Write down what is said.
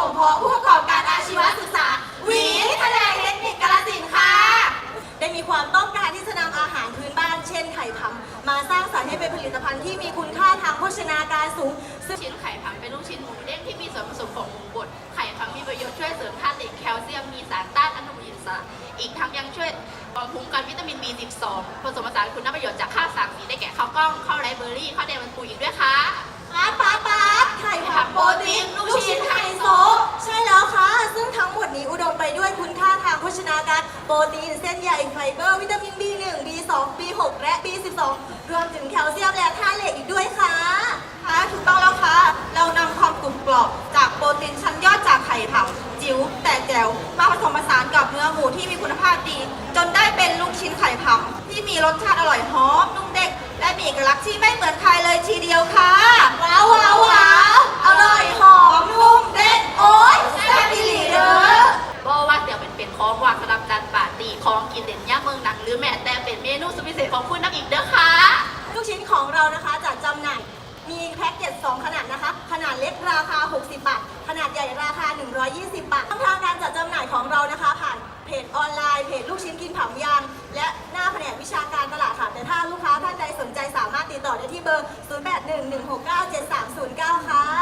บ่มเพาะผู้ประกอบการอาชีวศึกษาวีทะเลเทคนิคกาลสินค่ะ ได้มีความต้องการที่จะนำอาหารพื้นบ้านเช่นไข่พำมาสร้างสรรค์ให้เป็นผลิตภัณฑ์ที่มีคุณค่าทางโภชนาการสูง ซึ่งชิ้นไข่พังเป็นลูกชิ้นหมูเด้งที่มีส่วนผสมของหมูบด ไข่พังมีประโยชน์ช่วยเสริมธาตุเหล็กแคลเซียม มีสารต้านอนุมูลอิสระ อีกทั้งยังช่วยบำรุงกันวิตามิน B12 ผสมผสานคุณประโยชน์จากข้าวสามนี้ได้แก่ข้าวกล้อง ข้าวไรเบอร์รี่ ข้าวแดงมันปูอีกด้วยค่ะ ไปด้วยคุณค่าทางโภชนาการโปรตีนเส้นใยไฟเบอร์วิตามิน B1 B2 B6 และ B12 รวมถึงแคลเซียมและธาตุเหล็กอีกด้วยค่ะค่ะถูกต้องแล้วค่ะ เรานำความกรุบกรอบจากโปรตีนชั้นยอดจากไข่ผำจิ๋วแต่แจ๋วมาผสมผสานกับเนื้อหมูที่มีคุณภาพดี จนได้เป็นลูกชิ้นไข่ผำที่มีรสชาติอร่อยหอม กินเด่นย่าเมืองหนังหรือแม้แต่เป็นเมนูสุดพิเศษของคุณน้ำอีกเด้อค่ะลูกชิ้นของเรานะคะจัดจำหน่ายมีแพ็กเกจ2 ขนาดนะคะ ขนาดเล็กราคา 60 บาท ขนาดใหญ่ราคา 120 บาททางการจัดจำหน่ายของเรานะคะ ผ่านเพจออนไลน์เพจลูกชิ้นกินผำยาง และหน้าแผนกวิชาการตลาดค่ะ แต่ถ้าลูกค้าท่านใดสนใจสามารถติดต่อได้ที่เบอร์ 0811697309 ค่ะ